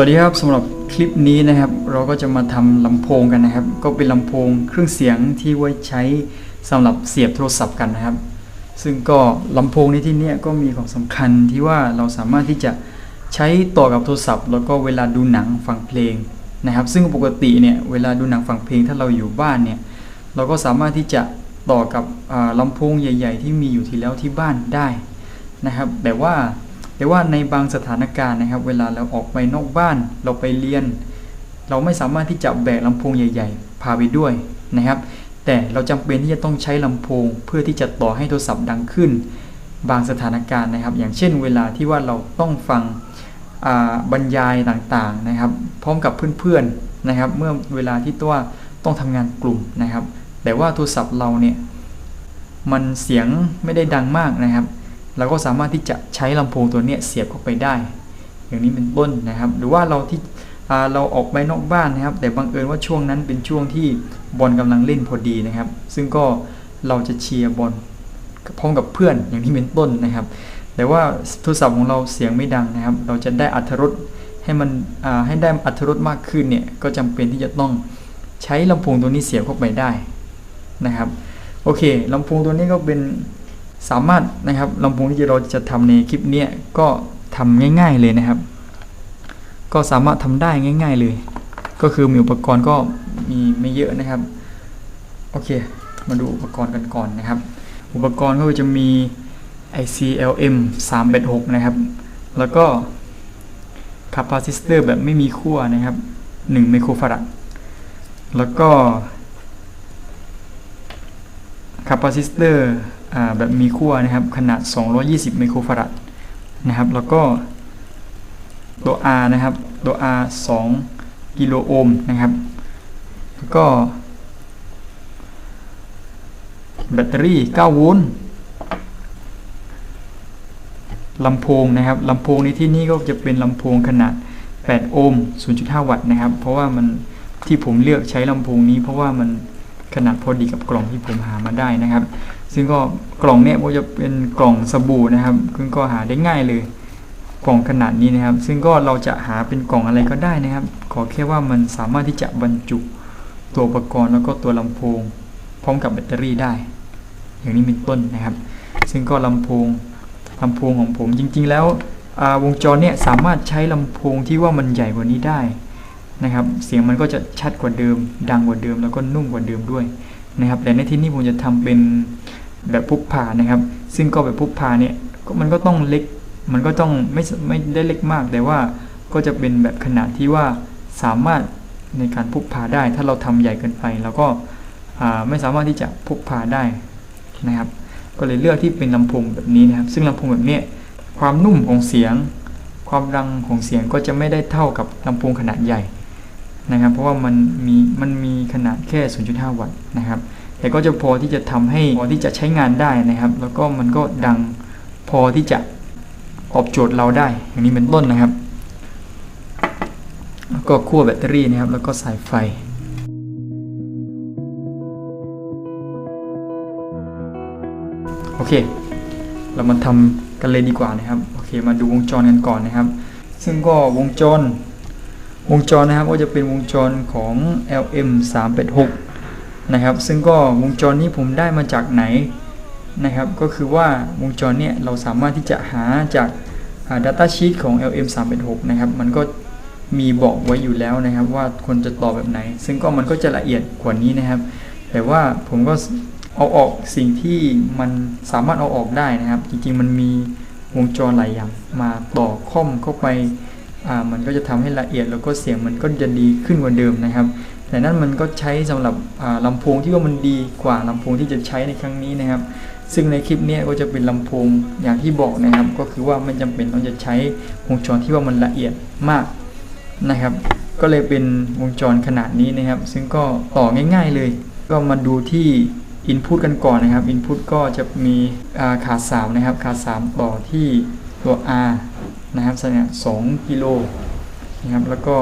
วัสดีครับสำหรับคลิปนี้นะครับ เราก็จะมาทำลำโพงกันนะครับ ก็เป็นลำโพงเครื่องเสียงที่ไว้ใช้สำหรับเสียบโทรศัพท์กันนะครับ ซึ่งก็ลำโพงในที่นี้ก็มีของสำคัญที่ว่าเราสามารถที่จะใช้ต่อกับโทรศัพท์ แล้วก็เวลาดูหนังฟังเพลงนะครับ ซึ่งปกติเนี่ยเวลาดูหนังฟังเพลงถ้าเราอยู่บ้านเนี่ยเราก็สามารถที่จะต่อกับอ่าลำโพงใหญ่ ๆ ที่มีอยู่ที่แล้วที่บ้านได้นะครับ แต่ว่า แต่ว่าในบางสถานการณ์นะครับ เวลาเราออกไปนอกบ้าน เราไปเรียน เราไม่สามารถที่จะแบกลำโพงใหญ่ ๆ พาไปด้วยนะครับ แต่เราจำเป็นที่จะต้องใช้ลำโพง เพื่อที่จะต่อให้โทรศัพท์ดังขึ้น บางสถานการณ์นะครับ อย่างเช่น เวลาที่ว่าเราต้องฟังอ่าบรรยายต่างๆนะครับ พร้อมกับเพื่อนๆนะครับ เมื่อเวลาที่ตัวต้องทำงานกลุ่มนะครับ แต่ว่าโทรศัพท์เราเนี่ยมันเสียงไม่ได้ดังมากนะครับ เราก็สามารถที่จะใช้ลำโพงตัวนี้เสียบเข้าไปได้ อย่างนี้เป็นต้นนะครับ หรือว่าเราที่เราออกไปนอกบ้านนะครับ แต่บังเอิญว่าช่วงนั้นเป็นช่วงที่บอลกำลังเล่นพอดีนะครับ ซึ่งก็เราจะเชียร์บอลพร้อมกับเพื่อนอย่างนี้เป็นต้นนะครับ แต่ว่าโทรศัพท์ของเราเสียงไม่ดังนะครับ เราจะได้อัธรสให้มันให้ได้อัธรสมากขึ้นเนี่ยก็จำเป็นที่จะต้องใช้ลำโพงตัวนี้เสียบเข้าไปได้นะครับ โอเคลำโพงตัวนี้ก็เป็น สามารถนะครับลำโพงที่เราจะทำในคลิปเนี้ยก็ทำง่าย ๆเลยนะครับ ก็สามารถทำได้ง่าย ๆเลย ก็คือมีอุปกรณ์ก็มีไม่เยอะนะครับโอเค มาดูอุปกรณ์กันก่อนนะครับ อุปกรณ์ก็จะมี ICLM 386 นะครับ แล้วก็คาปาซิสเตอร์แบบไม่มีขั้วนะครับ1ไมโครฟาราดแล้วก็คาปาซิสเตอร์ แบบมีขั้วนะครับ ขนาด 220 ไมโครฟาราดนะครับ แล้วก็ตัว R นะครับ ตัว R 2 กิโลโอห์มนะครับ แล้วก็ แบตเตอรี่ 9 โวลต์ลำโพงนะครับลำโพงในที่นี้ก็จะเป็นลำโพงขนาด 8 โอห์ม 0.5 วัตต์นะครับ เพราะว่ามันที่ผมเลือกใช้ลำโพงนี้ เพราะว่ามันขนาดพอดีกับกล่องที่ผมหามาได้นะครับ ซึ่งก็กล่องเนี้ยก็จะเป็นกล่องสบู่นะครับซึ่งก็หาได้ง่ายเลย กล่องขนาดนี้นะครับ ซึ่งก็เราจะหาเป็นกล่องอะไรก็ได้นะครับ ขอแค่ว่ามันสามารถที่จะบรรจุตัวอุปกรณ์แล้วก็ตัวลำโพง พร้อมกับแบตเตอรี่ได้ อย่างนี้เป็นต้นนะครับ ซึ่งก็ลำโพงลำโพงของผมจริง ๆ แล้ววงจรเนี่ยสามารถใช้ลำโพงที่ว่ามันใหญ่กว่านี้ได้นะครับ เสียงมันก็จะชัดกว่าเดิม ดังกว่าเดิม แล้วก็นุ่มกว่าเดิมด้วยนะครับ แต่ในที่นี้ผมจะทำเป็น แบบพุกพานะครับ ซึ่งก็แบบพุกพาเนี่ยมันก็ต้องเล็ก มันก็ต้องไม่ไม่ได้เล็กมาก แต่ว่าก็จะเป็นแบบขนาดที่ว่าสามารถในการพุกพาได้ ถ้าเราทำใหญ่เกินไปเราก็ไม่สามารถที่จะพุกพาได้นะครับ ก็เลยเลือกที่เป็นลำโพงแบบนี้นะครับ ซึ่งลำโพงแบบนี้ความนุ่มของเสียง ความดังของเสียงก็จะไม่ได้เท่ากับลำโพงขนาดใหญ่นะครับ เพราะว่ามันมีมันมีขนาดแค่ 0.5 วัตต์นะครับ แต่ก็จะพอที่จะทำให้พอที่จะใช้งานได้นะครับ แล้วก็มันก็ดังพอที่จะตอบโจทย์เราได้ อย่างนี้เป็นต้นนะครับ แล้วก็ขั้วแบตเตอรี่นะครับ แล้วก็สายไฟโอเค เรามาทำกันเลยดีกว่านะครับ โอเค มาดูวงจรกันก่อนนะครับ ซึ่งก็วงจร วงจรนะครับ ก็จะเป็นวงจรของ LM 386 นะครับ ซึ่งก็วงจรนี้ผมได้มาจากไหนนะครับ ก็คือว่าวงจรเนี่ยเราสามารถที่จะหาจาก Data Sheet ของ LM 386นะครับ มันก็มีบอกไว้อยู่แล้วนะครับ ว่าควรจะต่อแบบไหน ซึ่งก็มันก็จะละเอียดกว่านี้นะครับ แต่ว่าผมก็เอาออกสิ่งที่มันสามารถเอาออกได้นะครับ จริงๆ มันมีวงจรหลายอย่างมาต่อค่อมเข้าไป มันก็จะทำให้ละเอียดแล้วก็เสียงมันก็จะดีขึ้นกว่าเดิมนะครับ แต่นั้นมันก็ใช้สำหรับลำโพงที่ว่ามันดีกว่าลำโพงที่จะใช้ในครั้งนี้นะครับ ซึ่งในคลิปนี้ก็จะเป็นลำโพงอย่างที่บอกนะครับ ก็คือว่าไม่จำเป็นต้องจะใช้วงจรที่ว่ามันละเอียดมากนะครับ ก็เลยเป็นวงจรขนาดนี้นะครับ ซึ่งก็ต่อง่าย ๆเลย ก็มาดูที่ Input กันก่อนนะครับ Input ก็จะมีขา3นะครับขา3ต่อที่ตัว R นะครับสัญญา2กิโลนะครับแล้วก็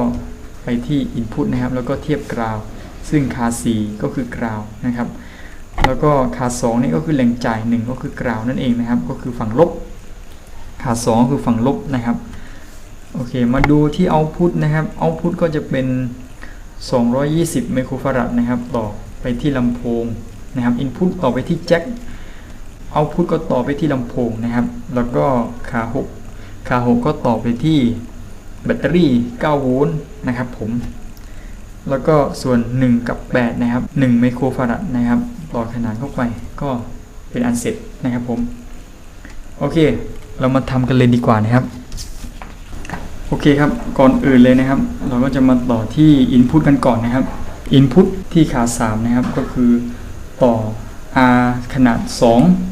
ไปที่ Input นะครับ แล้วก็เทียบกราว ซึ่งขา4ก็คือกราวนะครับ แล้วก็ขา2นี่ก็คือแหล่งจ่าย 1 ก็คือกราวนั่นเองนะครับ ก็คือฝั่งลบขา2คือฝั่งลบนะครับโอเค มาดูที่ output นะครับ output ก็จะเป็น 220 ไมโครฟาราดนะครับ ต่อไปที่ลำโพงนะครับ input ต่อไปที่แจ็ค output ก็ต่อไปที่ลำโพงนะครับ แล้วก็ขา6ขา6ก็ต่อไปที่ แบตเตอรี่ 9 โวลต์นะครับผม แล้วก็ส่วน 1 กับ 8 นะครับ 1 ไมโครฟาราดนะครับ ต่อขนานเข้าไปก็เป็นอันเสร็จนะครับผม โอเค เรามาทำกันเลยดีกว่านะครับ โอเคครับ ก่อนอื่นเลยนะครับ เราก็จะมาต่อที่ Input กันก่อนนะครับ Input ที่ขา 3 นะครับ ก็คือต่อ R ขนาด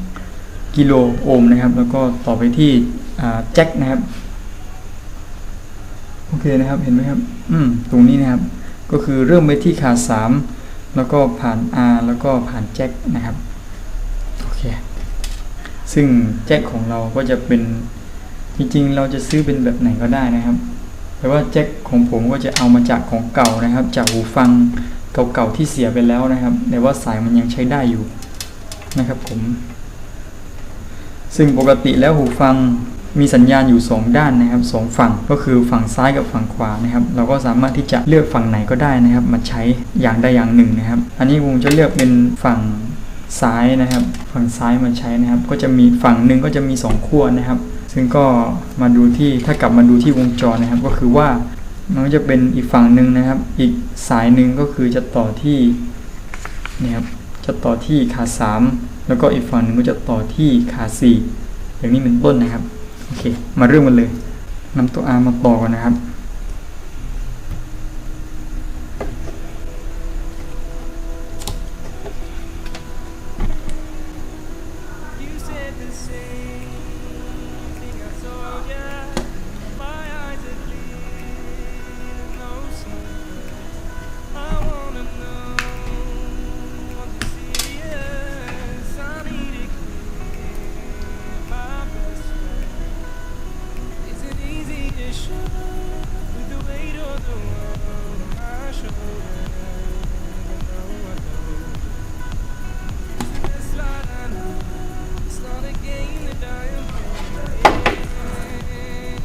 2 กิโลโอห์มนะครับ แล้วก็ต่อไปที่แจ็คนะครับ โอเคนะครับเห็นไหมครับ อืมตรงนี้นะครับ ก็คือเริ่มไปที่ขา3แล้วก็ผ่าน R แล้วก็ผ่านแจ็คนะครับโอเคซึ่งแจ็คของเราก็จะเป็นจริงๆ เราจะซื้อเป็นแบบไหนก็ได้นะครับ แต่ว่าแจ็คของผมก็จะเอามาจากของเก่านะครับ จากหูฟังเก่าๆที่เสียไปแล้วนะครับ แต่ว่าสายมันยังใช้ได้อยู่นะครับผม ซึ่งปกติแล้วหูฟัง มีสัญญาณอยู่ 2 ด้านนะครับสองฝั่งก็คือฝั่งซ้ายกับฝั่งขวานะครับ เราก็สามารถที่จะเลือกฝั่งไหนก็ได้นะครับ มาใช้อย่างใดอย่างหนึ่งนะครับ อันนี้ผมจะเลือกเป็นฝั่งซ้ายนะครับ ฝั่งซ้ายมาใช้นะครับ ก็จะมีฝั่งหนึ่งก็จะมี 2 ขั้วนะครับ ซึ่งก็มาดูที่ถ้ากลับมาดูที่วงจรนะครับ ก็คือว่ามันก็จะเป็นอีกฝั่งหนึ่งนะครับ อีกสายหนึ่งก็คือจะต่อที่นี่ครับจะต่อที่ขา3แล้วก็อีกฝั่งหนึ่งก็จะต่อที่ขา4อย่างนี้เป็นต้นนะครับ โอเค มาเริ่มกันเลยนำตัว R มาต่อกันนะครับ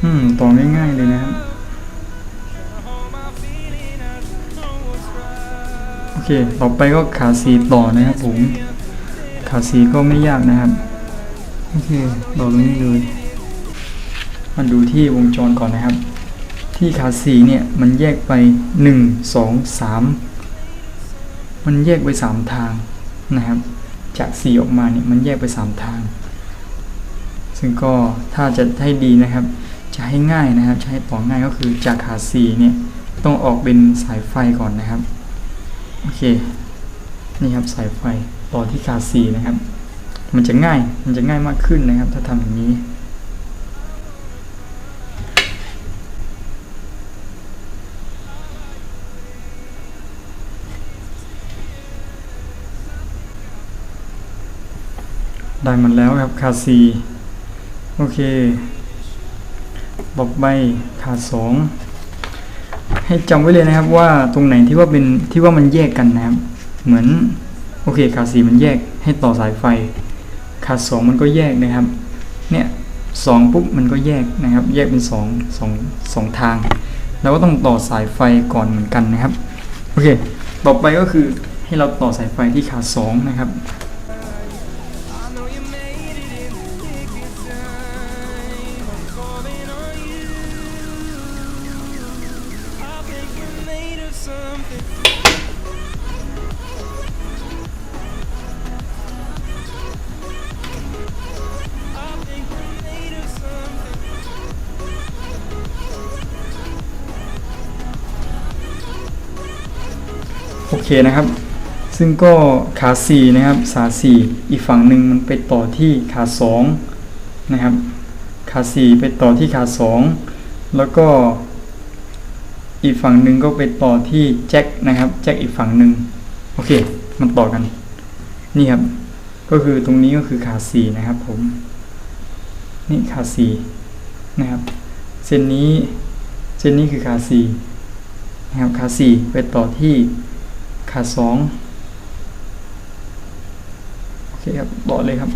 อืม ต่อง่ายๆเลยนะครับ โอเค ต่อไปก็ขาสีต่อนะครับผม ขาสีก็ไม่ยากนะครับ โอเค ต่อตรงนี้เลย มาดูที่วงจรก่อนนะครับ ที่ขาสีเนี่ยมันแยกไป 1 2 3 มันแยกไป 3 ทางนะครับ จากสีออกมาเนี่ยมันแยกไป 3 ทาง ซึ่งก็ถ้าจะให้ดีนะครับ จะให้ง่ายนะครับให้ต่อง่ายก็คือจากขาสีเนี่ยต้องออกเป็นสายไฟก่อนนะครับ โอเค นี่ครับสายไฟต่อที่ขาสีนะครับ มันจะง่าย มันจะง่ายมากขึ้นนะครับ ถ้าทำอย่างนี้ ได้มันแล้วครับขาสีโอเค ต่อไปขาสองให้จำไว้เลยนะครับว่าตรงไหนที่ว่าเป็นที่ว่ามันแยกกันนะครับ เหมือนโอเคขาสี่มันแยกให้ต่อสายไฟ ขาสองมันก็แยกนะครับ เนี่ยสองปุ๊บมันก็แยกนะครับ แยกเป็นสองสองสองทางแล้วก็ต้องต่อสายไฟก่อนเหมือนกันนะครับโอเค ต่อไปก็คือให้เราต่อสายไฟที่ขาสองนะครับ โอเคนะครับ ซึ่งก็ขา4นะครับขา4อีกฝั่งหนึ่งมันไปต่อที่ขา2นะครับขา4ไปต่อที่ขา2แล้วก็ อีกฝั่งหนึ่งก็ไปต่อที่แจ็คนะครับแจ็คอีกฝั่งหนึ่งโอเค มันต่อกัน นี่ครับ ก็คือตรงนี้ก็คือขา4นะครับ ผม นี่ขา4นะครับ เส้นนี้เส้นนี้คือขา4นะครับขา4ไปต่อที่ขาสองโอเคครับต่อเลยครับ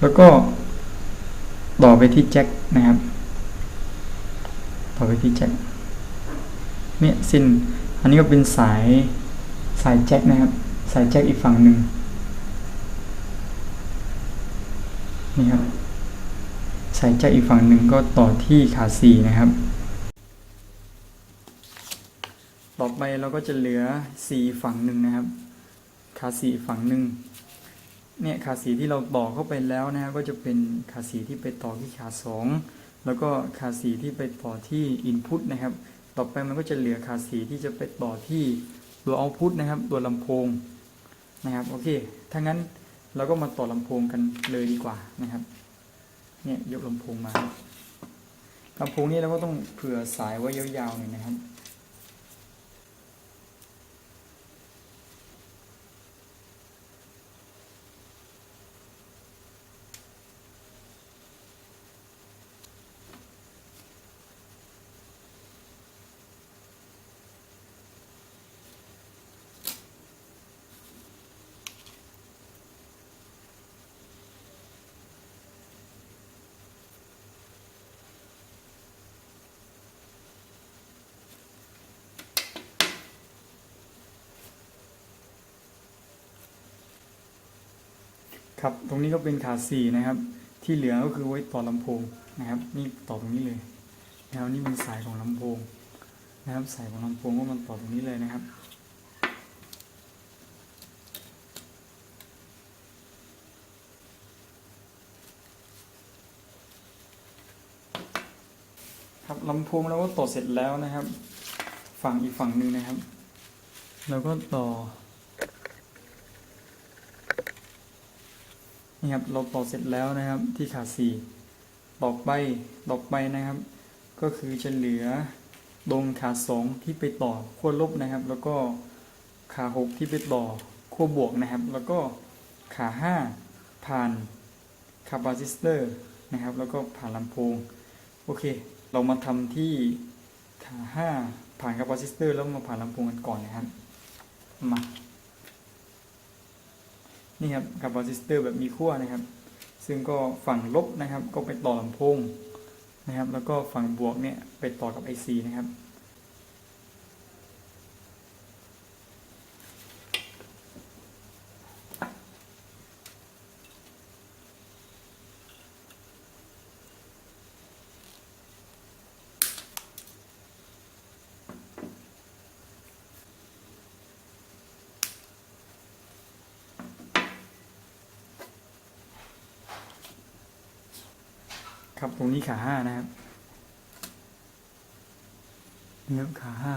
แล้วก็ ต่อไปที่แจ็คนะครับ ต่อไปที่แจ็คเนี่ยสิ้น อันนี้ก็เป็นสายสายแจ็คนะครับ สายแจ็คอีกฝั่งหนึ่งนี่ครับ สายแจ็คอีกฝั่งหนึ่งก็ต่อที่ขาสี่นะครับ ต่อไปเราก็จะเหลือสี่ฝั่งหนึ่งนะครับ ขาสี่ฝั่งหนึ่ง เนี่ยขาสีที่เราต่อเข้าไปแล้วนะครับก็จะเป็นขาสีที่ไปต่อที่ขาสองแล้วก็ขาสีที่ไปต่อที่ input นะครับ ต่อไปมันก็จะเหลือขาสีที่จะไปต่อที่ตัว output นะครับ ตัวลำโพงนะครับโอเคถ้างั้นเราก็มาต่อลำโพงกันเลยดีกว่านะครับเนี่ยยกลำโพงมาลำโพงนี้เราก็ต้องเผื่อสายไว้ยาวๆหน่อยนะครับ ครับตรงนี้ก็เป็นขาสี่นะครับ ที่เหลือก็คือไว้ต่อลำโพงนะครับ นี่ต่อตรงนี้เลยนะครับนี่เป็นสายของลำโพงนะครับ สายของลำโพงก็มันต่อตรงนี้เลยนะครับครับลำโพงเราก็ต่อเสร็จแล้วนะครับ ฝั่งอีกฝั่งหนึ่งนะครับเราก็ต่อ นี่ครับเราต่อเสร็จแล้วนะครับที่ขาสี่ต่อไปต่อไปนะครับ ก็คือจะเหลือตรงขาสองที่ไปต่อขั้วลบนะครับ แล้วก็ขาหกที่ไปต่อขั้วบวกนะครับ แล้วก็ขาห้าผ่านคาปาซิสเตอร์นะครับ แล้วก็ผ่านลำโพงโอเค เรามาทำที่ขาห้าผ่านคาปาซิสเตอร์แล้วมาผ่านลำโพงกันก่อนนะครับมา นี่ครับกับวาซิสเตอร์แบบมีขั้วนะครับ ซึ่งก็ฝั่งลบนะครับ ก็ไปต่อลำโพงนะครับ แล้วก็ฝั่งบวกเนี่ยไปต่อกับ IC นะครับ ครับ ตรงนี้ขาห้านะครับนี่ครับขาห้า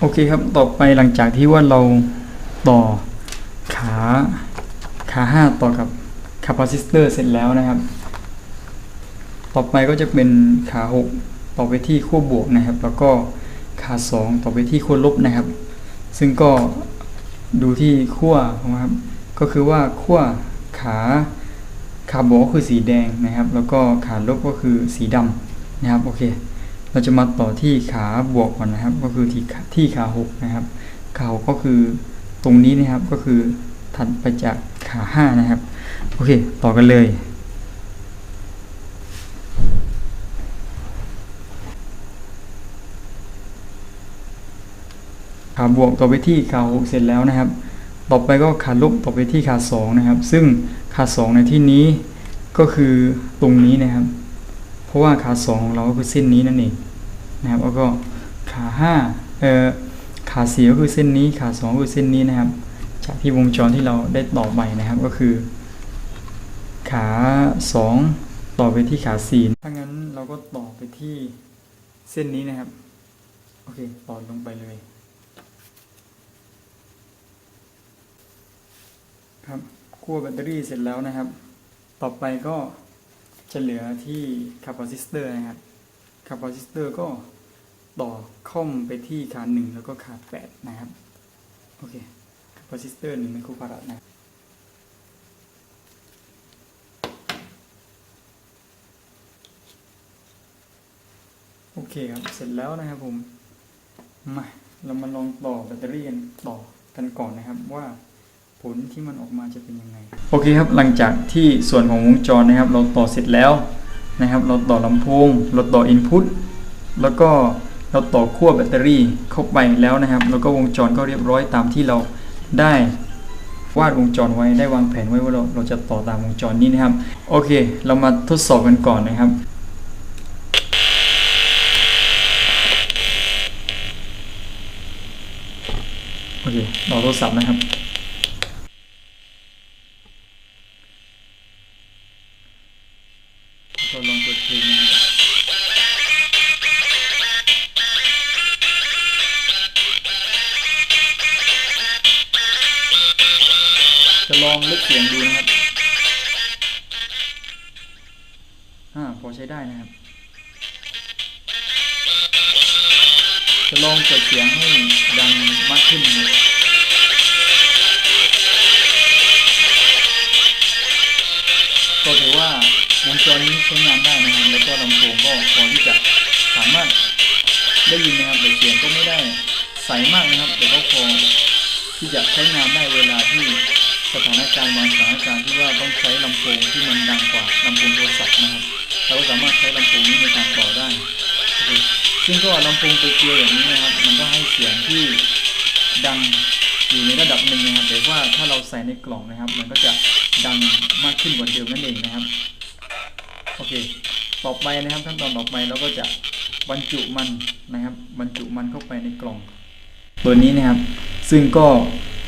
โอเคครับ ต่อไปหลังจากที่ว่าเราต่อขาขาห้าต่อกับ คาปาซิสเตอร์เสร็จแล้วนะครับ ต่อไปก็จะเป็นขาหกต่อไปที่ขั้วบวกนะครับ แล้วก็ขาสองต่อไปที่ขั้วลบนะครับ ซึ่งก็ดูที่ขั้วนะครับ ก็คือว่าขั้วขาขาบวกก็คือสีแดงนะครับ แล้วก็ขาลบก็คือสีดำนะครับโอเค เราจะมาต่อที่ขาบวกก่อนนะครับ ก็คือที่ขาที่ขาหกนะครับขาหกก็คือตรงนี้นะครับก็คือถัดไปจากขาห้านะครับ โอเค ต่อกันเลย ขาบวกต่อไปที่ขาหกเสร็จแล้วนะครับ ต่อไปก็ขาลบต่อไปที่ขาสองนะครับ ซึ่งขาสองในที่นี้ก็คือตรงนี้นะครับ เพราะว่าขาสองของเราก็คือเส้นนี้นั่นเองนะครับ แล้วก็ขาห้าเอ่อขาสี่ก็คือเส้นนี้ ขาสองก็คือเส้นนี้นะครับ จากที่วงจรที่เราได้ต่อไปนะครับก็คือ ขาสองต่อไปที่ขาสี่ถ้างั้นเราก็ต่อไปที่เส้นนี้นะครับ โอเค ต่อลงไปเลย ครับขั้วแบตเตอรี่เสร็จแล้วนะครับ ต่อไปก็จะเหลือที่คาปาซิสเตอร์นะครับคาปาซิสเตอร์ก็ต่อค่อมไปที่ขาหนึ่งแล้วก็ขาแปดนะครับ โอเคคาปาซิสเตอร์หนึ่งไมโครฟาราดนะ โอเคครับ เสร็จแล้วนะครับผม มา เรามาลองต่อแบตเตอรี่กันต่อกันก่อนนะครับว่าผลที่มันออกมาจะเป็นยังไง โอเคครับ หลังจากที่ส่วนของวงจรนะครับ เราต่อเสร็จแล้วนะครับ เราต่อลำโพง เราต่ออินพุต แล้วก็เราต่อขั้วแบตเตอรี่เข้าไปแล้วนะครับ แล้วก็วงจรก็เรียบร้อยตามที่เราได้วาดวงจรไว้ได้วางแผนไว้ว่าเราเราจะต่อตามวงจรนี้นะครับ โอเค เรามาทดสอบกันก่อนนะครับ โอเคต่อโทรศัพท์นะครับ วงจรนี้ใช้งานได้นะครับแล้วก็ลำโพงก็พอที่จะสามารถได้ยินนะครับแต่เสียงก็ไม่ได้ใสมากนะครับ แต่ก็พอที่จะใช้งานได้เวลาที่สถานการณ์บางสถานการณ์ที่ว่าต้องใช้ลำโพงที่มันดังกว่าลำโพงโทรศัพท์นะครับเราก็สามารถใช้ลำโพงนี้ในการต่อได้ ซึ่งก็ลำโพงเกียวอย่างนี้นะครับ มันก็ให้เสียงที่ดังอยู่ในระดับหนึ่งนะครับแต่ว่าถ้าเราใส่ในกล่องนะครับ มันก็จะดังมากขึ้นกว่าเดิมนั่นเองนะครับ โอเค ต่อไปนะครับขั้นตอนต่อไปเราก็จะบรรจุมันนะครับ บรรจุมันเข้าไปในกล่องตัวนี้นะครับ ซึ่งก็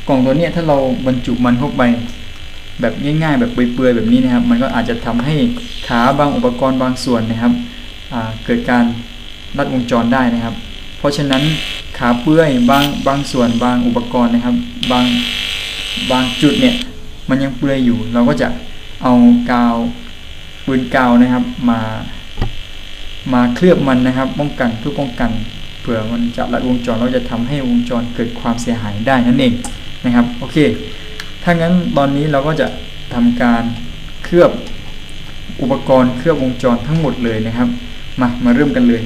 กล่องตัวนี้ถ้าเราบรรจุมันเข้าไป แบบง่าย ๆ แบบเปื่อยๆแบบนี้นะครับ มันก็อาจจะทำให้ขาบางอุปกรณ์บางส่วนนะครับเกิดการลัดวงจรได้นะครับ เพราะฉะนั้นขาเปื่อยบางบางส่วนบางอุปกรณ์นะครับ บางบางจุดเนี่ยมันยังเปื่อยอยู่ เราก็จะเอากาว ปืนกาวนะครับ มา มาเคลือบมันนะครับ ป้องกันเพื่อป้องกันเผื่อมันจะลัดวงจรเราจะทำให้วงจรเกิดความเสียหายได้นั่นเองนะครับโอเค ถ้างั้นตอนนี้เราก็จะทำการเคลือบอุปกรณ์เคลือบวงจรทั้งหมดเลยนะครับ มามาเริ่มกันเลย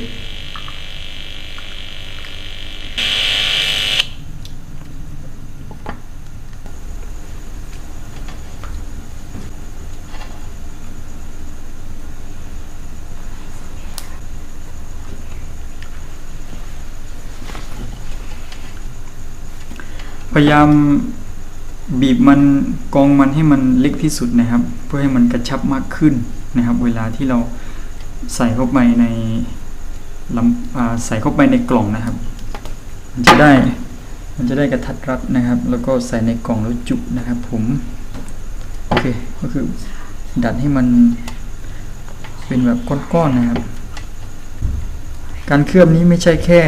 พยายามบีบมันกองมันให้มันเล็กที่สุดนะครับ เพื่อให้มันกระชับมากขึ้นนะครับ เวลาที่เราใส่เข้าไปในลำใส่เข้าไปในกล่องนะครับ มันจะได้มันจะได้กระทัดรัดนะครับ แล้วก็ใส่ในกล่องแล้วจุนะครับ ผมโอเคก็คือดัดให้มันเป็นแบบก้อนๆนะครับ การเคลือบนี้ไม่ใช่แค่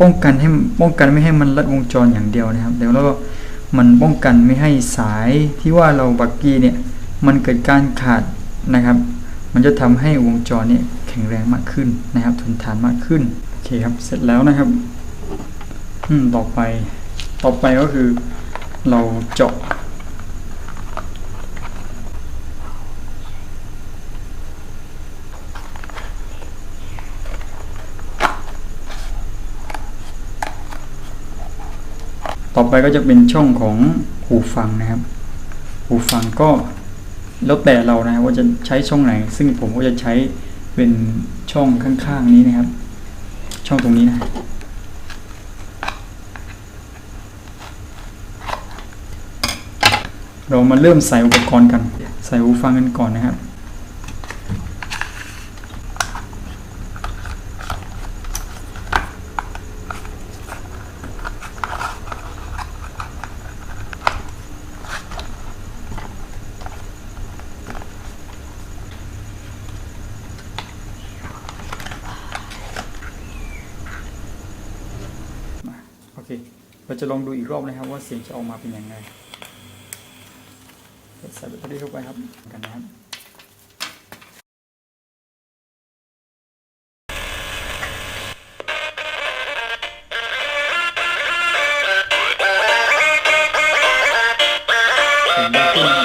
ป้องกันให้ป้องกันไม่ให้มันลัดวงจรอย่างเดียวนะครับเดี๋ยวแล้วก็มันป้องกันไม่ให้สายที่ว่าเราบักกี้เนี่ยมันเกิดการขาดนะครับ มันจะทำให้วงจรเนี่ยแข็งแรงมากขึ้นนะครับ ทนทานมากขึ้นโอเคครับเสร็จแล้วนะครับอืมต่อไปต่อไปก็คือเราเจาะ ต่อไปก็จะเป็นช่องของหูฟังนะครับ หูฟังก็แล้วแต่เรานะครับว่าจะใช้ช่องไหน ซึ่งผมก็จะใช้เป็นช่องข้างๆนี้นะครับ ช่องตรงนี้นะเรามาเริ่มใส่อุปกรณ์กัน ใส่หูฟังกันก่อนนะครับ โอเค เราจะ ลองดูอีกรอบนะครับ ว่าเสียงจะออกมาเป็นยังไงใส่แบตเตอรี่เข้าไปครับกันนะครับเสียงดังขึ้น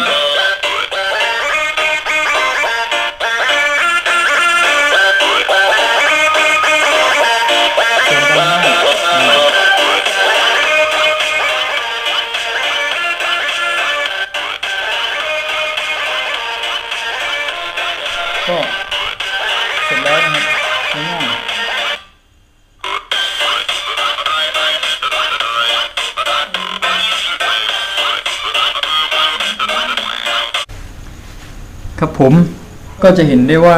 ผมก็จะเห็นได้ว่า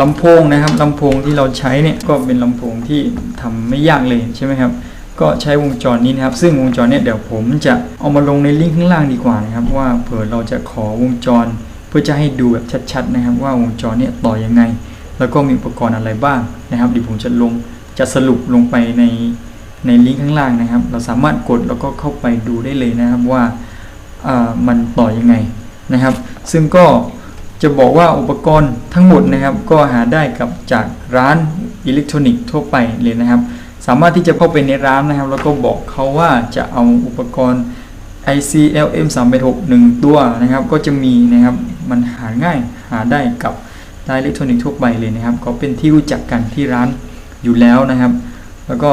ลำโพงนะครับลำโพงที่เราใช้เนี่ยก็เป็นลำโพงที่ทำไม่ยากเลยใช่ไหมครับ ก็ใช้วงจรนี้นะครับ ซึ่งวงจรเนี่ยเดี๋ยวผมจะเอามาลงในลิงก์ข้างล่างดีกว่านะครับ ว่าเผื่อเราจะขอวงจร เพื่อจะให้ดูแบบชัดๆนะครับ ว่าวงจรเนี่ยต่อยังไง แล้วก็มีอุปกรณ์อะไรบ้างนะครับเดี๋ยวผมจะลงจะสรุปลงไปในในลิงก์ข้างล่างนะครับ เราสามารถกดแล้วก็เข้าไปดูได้เลยนะครับว่าอ่ามันต่อยังไงนะครับ ซึ่งก็ จะบอกว่าอุปกรณ์ทั้งหมดนะครับก็หาได้กับจากร้านอิเล็กทรอนิกส์ทั่วไปเลยนะครับ สามารถที่จะเข้าไปในร้านนะครับ แล้วก็บอกเขาว่าจะเอาอุปกรณ์ ICLM 3 6 1ตัวนะครับ ก็จะมีนะครับมันหาง่ายหาได้กับร้านอิเล็กทรอนิกส์ทั่วไปเลยนะครับ ก็เป็นที่รู้จักกันที่ร้านอยู่แล้วนะครับ แล้วก็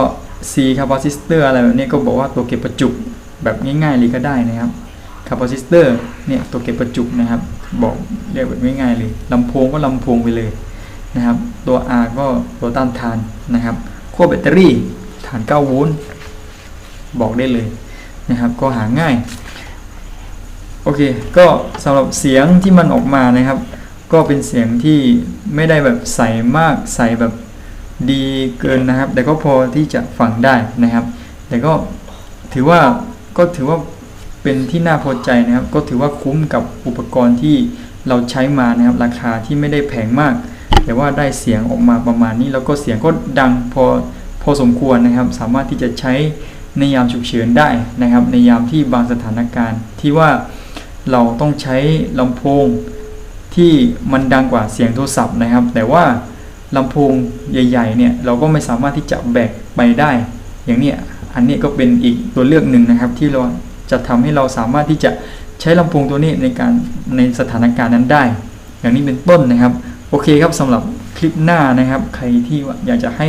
C capacitor อะไรแบบนี้ก็บอกว่าตัวเก็บประจุแบบง่ายๆเลยก็ได้นะครับ capacitor เนี่ยตัวเก็บประจุนะครับ บอกเรียกแบบง่ายๆเลยลำโพงก็ลำโพงไปเลยนะครับ ตัว R ก็ตัวต้านทานนะครับขั้วแบตเตอรี่ฐาน 9 โวลต์บอกได้เลยนะครับ ก็หาง่าย โอเค ก็สำหรับเสียงที่มันออกมานะครับ ก็เป็นเสียงที่ไม่ได้แบบใสมากใสแบบดีเกินนะครับ แต่ก็พอที่จะฟังได้นะครับ แต่ก็ถือว่าก็ถือว่า เป็นที่น่าพอใจนะครับ ก็ถือว่าคุ้มกับอุปกรณ์ที่เราใช้มานะครับ ราคาที่ไม่ได้แพงมาก แต่ว่าได้เสียงออกมาประมาณนี้ แล้วก็เสียงก็ดังพอพอสมควรนะครับ สามารถที่จะใช้ในยามฉุกเฉินได้นะครับ ในยามที่บางสถานการณ์ที่ว่าเราต้องใช้ลำโพงที่มันดังกว่าเสียงโทรศัพท์นะครับ แต่ว่าลำโพงใหญ่ๆเนี่ยเราก็ไม่สามารถที่จะแบกไปได้ อย่างเนี้ยอันนี้ก็เป็นอีกตัวเลือกหนึ่งนะครับที่เรา จะทำให้เราสามารถที่จะใช้ลำโพงตัวนี้ในการในสถานการณ์นั้นได้ อย่างนี้เป็นต้นนะครับ โอเคครับสำหรับคลิปหน้านะครับ ใครที่อยากจะให้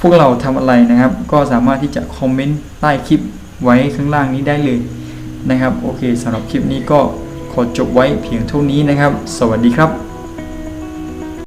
พวกเราทำอะไรนะครับ ก็สามารถที่จะคอมเมนต์ใต้คลิปไว้ข้างล่างนี้ได้เลยนะครับ โอเคสำหรับคลิปนี้ก็ขอจบไว้เพียงเท่านี้นะครับ สวัสดีครับ